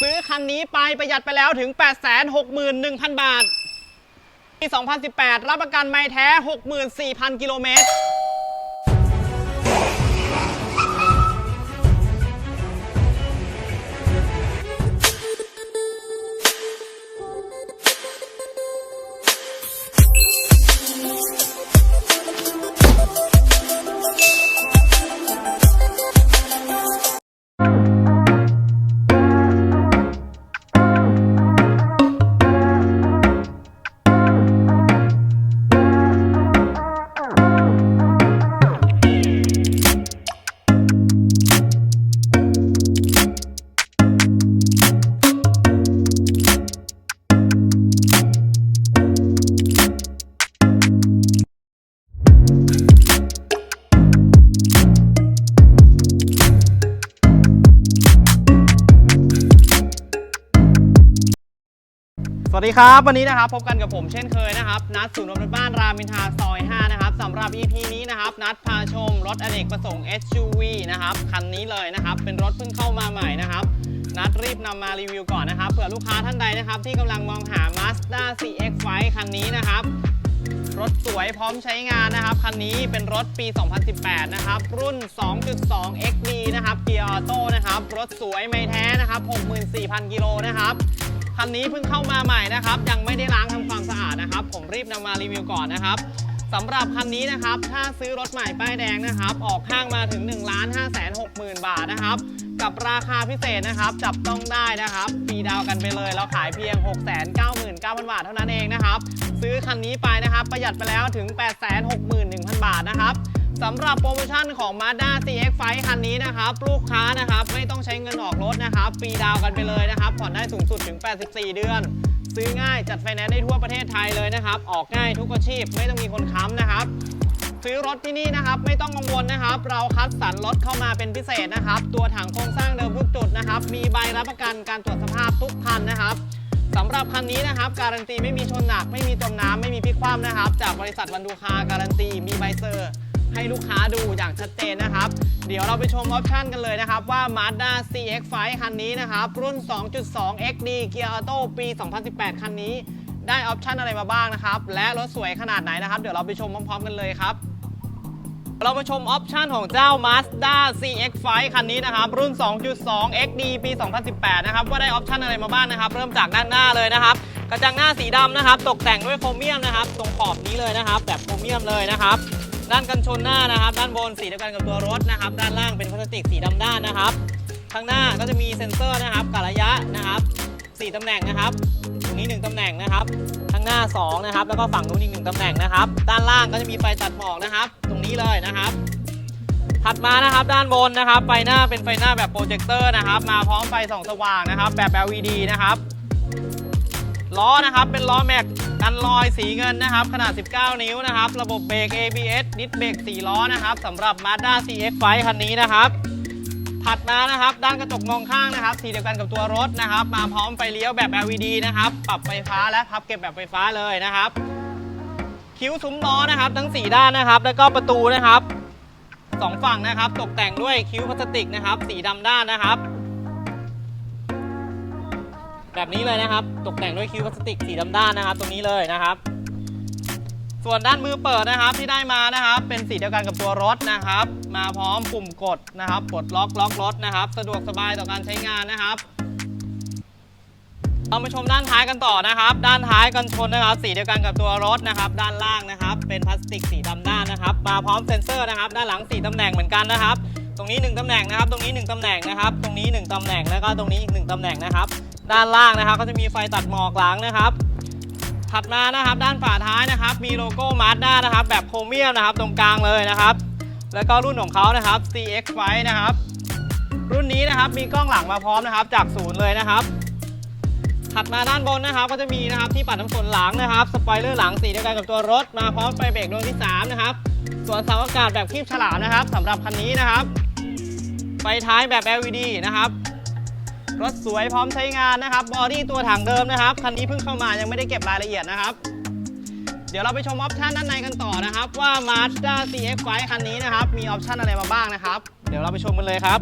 ซื้อคันนี้ไปประหยัดไปแล้วถึง 861,000 บาทปี 2018 รับประกันไม่แท้ 64,000 กิโลเมตร ดีครับ วันนี้นะครับพบกันกับผมเช่นเคยนะครับ นัดศูนย์รถบ้านรามินทราซอย 5 นะครับสำหรับ EP นี้นะครับ นัดพาชมรถอเนกประสงค์ SUV นะครับ คันนี้เลยนะครับ เป็นรถเพิ่งเข้ามาใหม่นะครับ นัดรีบนำมารีวิวก่อนนะครับเผื่อลูกค้าท่านใดนะครับ ที่กำลังมองหา Mazda CX-5 คันนี้นะครับ รถสวยพร้อมใช้งานนะครับ คันนี้เป็นรถปี 2018 นะครับ รุ่น 2.2 XD นะครับเกียร์ออโต้นะครับรถสวยไม่แท้นะครับ 64,000 กิโลนะครับ คันนี้เพิ่งเข้ามาใหม่นะครับ ยังไม่ได้ล้างทำความสะอาดนะครับ ผมรีบนำมารีวิวก่อนนะครับสำหรับคันนี้นะครับ ถ้าซื้อรถใหม่ป้ายแดงนะครับ ออกข้างมาถึง 1 5 6 0 0 0 0 บาทนะครับ กับราคาพิเศษนะครับ จับต้องได้นะครับฟีดาวน์กันไปเลยเราขายเพียง 699,000 บาทเท่านั้นเองนะครับ ซื้อคันนี้ไปนะครับ ประหยัดไปแล้วถึง 861,000 บาทนะครับ สำหรับโปรโมชั่นของ Mazda CX-5 คันนี้นะครับ ลูกค้านะครับ ไม่ต้องใช้เงินออกรถนะครับฟรีดาวน์กันไปเลยนะครับ ผ่อนได้สูงสุดถึง 84 เดือน ซื้อง่ายจัดไฟแนนซ์ได้ทั่วประเทศไทยเลยนะครับ ออกง่ายทุกอาชีพไม่ต้องมีคนค้ำนะครับ ซื้อรถที่นี่นะครับไม่ต้องกังวลนะครับ เราคัดสรรรถเข้ามาเป็นพิเศษนะครับ ตัวถังโครงสร้างเดิมทุกจุดนะครับ มีใบรับประกันการตรวจสภาพทุกคันนะครับสำหรับคันนี้นะครับ การันตีไม่มีชนหนัก ไม่มีจมน้ำไม่มีพลิกคว่ำนะครับ จากบริษัทวันดูคาการันตีมีใบเซอร์ ให้ลูกค้าดูอย่างชัดเจนนะครับ เดี๋ยวเราไปชมออปชันกันเลยนะครับ ว่า Mazda CX-5 คันนี้นะครับ รุ่น 2.2 XD เกียร์ออโต้ปี 2018 คันนี้ ได้ออปชันอะไรมาบ้างนะครับ และรถสวยขนาดไหนนะครับ เดี๋ยวเราไปชมพร้อมๆกันเลยครับเรามาชมออปชันของเจ้า Mazda CX-5 คันนี้นะครับ รุ่น 2.2 XD ปี 2018 นะครับ ว่าได้ออปชันอะไรมาบ้างนะครับ เริ่มจากด้านหน้าเลยนะครับ กระจังหน้าสีดำนะครับ ตกแต่งด้วยโครเมียมนะครับ ตรงขอบนี้เลยนะครับ แบบโครเมียมเลยนะครับ ด้านกันชนหน้านะครับ ด้านบนสีเดียวกันกับตัวรถนะครับ ด้านล่างเป็นพลาสติกสีดำด้านนะครับ ข้างหน้าก็จะมีเซ็นเซอร์นะครับกะระยะนะครับ4ตำแหน่งนะครับ ตรงนี้ 1ตำแหน่งนะครับ ข้างหน้า 2 นะครับ แล้วก็ฝั่งนู้นอีกหนึ่งตำแหน่งนะครับ ด้านล่างก็จะมีไฟตัดหมอกนะครับ ตรงนี้เลยนะครับ ถัดมานะครับด้านบนนะครับ ไฟหน้าเป็นไฟหน้าแบบโปรเจคเตอร์นะครับ มาพร้อมไฟส่องสว่างนะครับ แบบ LED นะครับ ล้อนะครับเป็นล้อแม็ก กันลอยสีเงินนะครับ ขนาด 19 นิ้วนะครับ ระบบเบรก ABS ดิสเบรก4ล้อนะครับสำหรับ Mazda CX-5 คันนี้นะครับถัดมานะครับ ด้านกระจกมองข้างนะครับ สีเดียวกันกับตัวรถนะครับ มาพร้อมไฟเลี้ยวแบบ LED นะครับ ปรับไฟฟ้าและพับเก็บแบบไฟฟ้าเลยนะครับ คิ้วซุ้มล้อนะครับ ทั้ง 4 ด้านนะครับ แล้วก็ประตูนะครับสองฝั่งนะครับ ตกแต่งด้วยคิ้วพลาสติกนะครับ สีดำด้านนะครับ แบบนี้เลยนะครับ ตกแต่งด้วยคิ้วพลาสติกสีดำด้านนะครับ ตรงนี้เลยนะครับ ส่วนด้านมือเปิดนะครับที่ได้มานะครับ เป็นสีเดียวกันกับตัวรถนะครับ มาพร้อมปุ่มกดนะครับปลดล็อกล็อกรถนะครับ สะดวกสบายต่อการใช้งานนะครับเรามาชมด้านท้ายกันต่อนะครับ ด้านท้ายกันชนนะครับ สีเดียวกันกับตัวรถนะครับ ด้านล่างนะครับ เป็นพลาสติกสีดำด้านนะครับ มาพร้อมเซ็นเซอร์นะครับ ด้านหลังสีตำแหน่งเหมือนกันนะครับ ตรงนี้ 1ตำแหน่งนะครับ ตรงนี้ 1ตำแหน่งนะครับ ตรงนี้ 1ตำแหน่งแล้วก็ตรงนี้อีก 1ตำแหน่งนะครับ ด้านล่างนะครับ ก็จะมีไฟตัดหมอกหลังนะครับ ถัดมานะครับด้านฝาท้ายนะครับ มีโลโก้ Mazda นะครับ แบบโครเมียมนะครับ ตรงกลางเลยนะครับ แล้วก็รุ่นของเขานะครับ CX-5 นะครับ รุ่นนี้นะครับมีกล้องหลังมาพร้อมนะครับ จากศูนย์เลยนะครับ ถัดมาด้านบนนะครับ ก็จะมีนะครับที่ปัดน้ำฝนหลังนะครับสปอยเลอร์หลังสีเดียวกันกับตัวรถ มาพร้อมไฟเบรกดวงที่3นะครับส่วนเสาอากาศแบบคีบฉลามนะครับสำหรับคันนี้นะครับไฟท้ายแบบ LED นะครับ รถสวยพร้อมใช้งานนะครับบอดี้ตัวถังเดิมนะครับคันนี้เพิ่งเข้ามายังไม่ได้เก็บรายละเอียดนะครับ เดี๋ยวเราไปชมออปชันด้านในกันต่อนะครับ ว่า Mazda CX-5 คันนี้นะครับมีออปชันอะไรมาบ้างนะครับ เดี๋ยวเราไปชมกันเลยครับ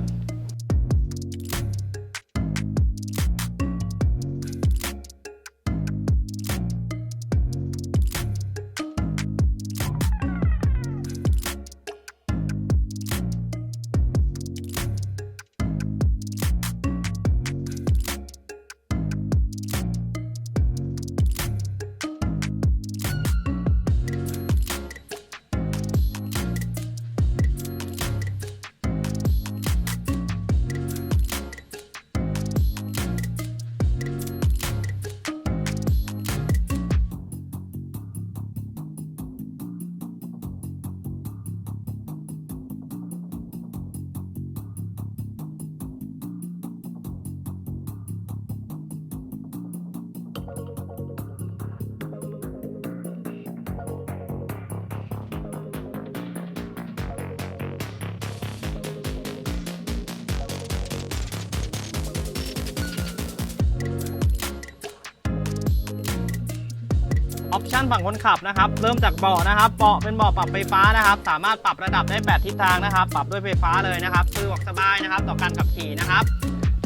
ออปชันฝั่งคนขับนะครับ เริ่มจากเบาะนะครับเบาะเป็นเบาะปรับไฟฟ้านะครับ สามารถปรับระดับได้แบบทิศทางนะครับ ปรับด้วยไฟฟ้าเลยนะครับสะดวกสบายนะครับ ต่อการขับขี่นะครับ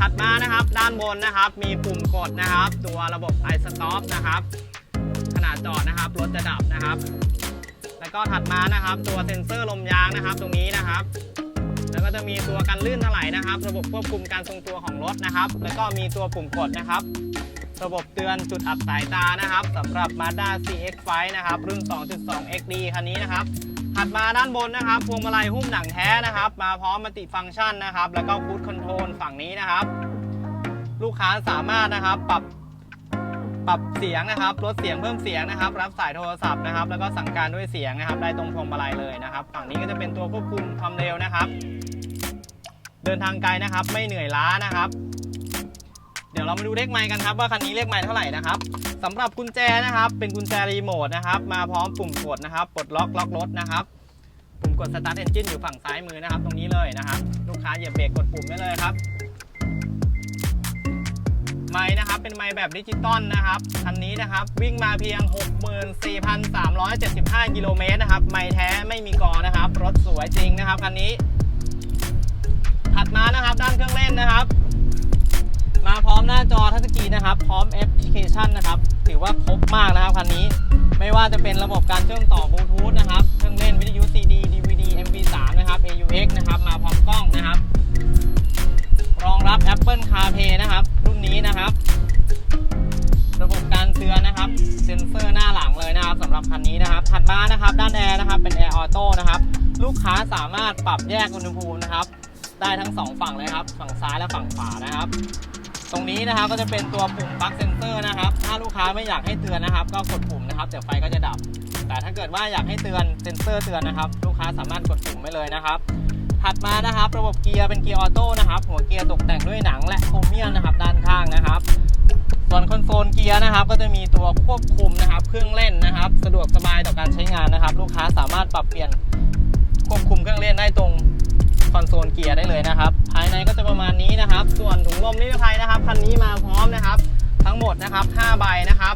ถัดมานะครับ ด้านบนนะครับ มีปุ่มกดนะครับ ตัวระบบ i stop นะครับขนาดจอดนะครับรถจะดับนะครับ แล้วก็ถัดมานะครับ ตัวเซ็นเซอร์ลมยางนะครับ ตรงนี้นะครับ แล้วก็จะมีตัวกันลื่นถลายนะครับ ระบบควบคุมการทรงตัวของรถนะครับ แล้วก็มีตัวปุ่มกดนะครับ ระบบเตือนจุดอับสายตานะครับสำหรับ Mazda CX-5 นะครับรุ่น 2.2 XD คันนี้นะครับถัดมาด้านบนนะครับพวงมาลัยหุ้มหนังแท้นะครับ มาพร้อมมัลติฟังก์ชันนะครับ แล้วก็ฟูดคอนโทรลฝั่งนี้นะครับ ลูกค้าสามารถนะครับปรับปรับเสียงนะครับลดเสียงเพิ่มเสียงนะครับ รับสายโทรศัพท์นะครับ แล้วก็สั่งการด้วยเสียงนะครับ ได้ตรงพวงมาลัยเลยนะครับ ฝั่งนี้ก็จะเป็นตัวควบคุมความเร็วนะครับ เดินทางไกลนะครับ ไม่เหนื่อยล้านะครับ ดี๋ยวเรามาดูเลขไมล์กันครับว่าคันนี้เลขไมล์เท่าไหร่นะครับสำหรับกุญแจนะครับ เป็นกุญแจรีโมทนะครับ มาพร้อมปุ่มกดนะครับปลดล็อกล็อกรถนะครับ ปุ่มกด start engine อยู่ฝั่งซ้ายมือนะครับ ตรงนี้เลยนะครับ ลูกค้าเหยียบเบรกกดปุ่มได้เลยครับไม้นะครับเป็นไม้แบบดิจิตอลนะครับคันนี้นะครับวิ่งมาเพียง 64,375 กิโลเมตรนะครับไม้แท้ไม่มีกอนะครับ รถสวยจริงนะครับคันนี้ ถัดมานะครับด้านเครื่องเล่นนะครับ มาพร้อมหน้าจอทัชสกรีนนะครับ พร้อมแอปพลิเคชันนะครับ ถือว่าครบมากนะครับคันนี้ ไม่ว่าจะเป็นระบบการเชื่อมต่อบลูทูธนะครับ เครื่องเล่นวิทยุ CD DVD MP3 นะครับ AUX นะครับ มาพร้อมกล้องนะครับ รองรับ Apple CarPlay นะครับ รุ่นนี้นะครับ ระบบการเตือนนะครับ เซ็นเซอร์หน้าหลังเลยนะครับสำหรับคันนี้นะครับ ถัดมานะครับ ด้านแอร์นะครับเป็นแอร์ออโต้นะครับ ลูกค้าสามารถปรับแยกอุณหภูมินะครับได้ทั้งสองฝั่งเลยครับ ฝั่งซ้ายและฝั่งขวานะครับ ตรงนี้นะครับก็จะเป็นตัวปุ่มปลั๊กเซนเซอร์นะครับ ถ้าลูกค้าไม่อยากให้เตือนนะครับ ก็กดปุ่มนะครับเดี๋ยวไฟก็จะดับ แต่ถ้าเกิดว่าอยากให้เตือนเซนเซอร์เตือนนะครับ ลูกค้าสามารถกดปุ่มไว้เลยนะครับถัดมานะครับ ระบบเกียร์เป็นเกียร์ออโต้นะครับ หัวเกียร์ตกแต่งด้วยหนังและโครเมียมนะครับ ด้านข้างนะครับ ส่วนคอนโซลเกียร์นะครับ ก็จะมีตัวควบคุมนะครับ เครื่องเล่นนะครับ สะดวกสบายต่อการใช้งานนะครับ ลูกค้าสามารถปรับเปลี่ยนควบคุมเครื่องเล่นได้ตรง คอนโซลเกียร์ได้เลยนะครับ ภายในก็จะประมาณนี้นะครับ ส่วนถุงลมนิรภัยนะครับคันนี้มาพร้อมนะครับ ทั้งหมดนะครับ5ใบนะครับ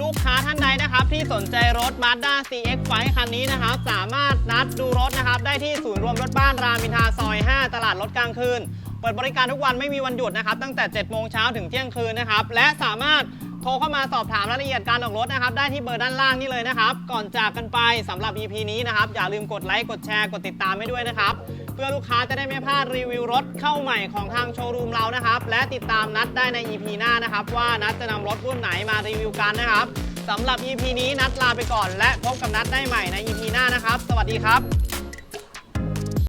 ลูกค้าท่านใดนะครับ ที่สนใจรถ Mazda CX-5 คันนี้นะครับ สามารถนัดดูรถนะครับ ได้ที่ศูนย์รวมรถบ้านรามอินทราซอย 5 ตลาดรถกลางคืน เปิดบริการทุกวันไม่มีวันหยุดนะครับ ตั้งแต่7โมงเช้าถึงเที่ยงคืนนะครับ และสามารถโทรเข้ามาสอบถามรายละเอียดการออกรถนะครับ ได้ที่เบอร์ด้านล่างนี่เลยนะครับ ก่อนจากกันไปสำหรับ EP นี้นะครับ อย่าลืมกดไลค์ กดแชร์ กดติดตามให้ด้วยนะครับ เพื่อลูกค้าจะได้ไม่พลาดรีวิวรถเข้าใหม่ของทางโชว์รูมเรานะครับ และติดตามนัดได้ใน EP หน้านะครับ ว่านัดจะนำรถรุ่นไหนมารีวิวกันนะครับสำหรับ EP นี้นัดลาไปก่อน และพบกับนัดได้ใหม่ใน EP หน้านะครับ สวัสดีครับ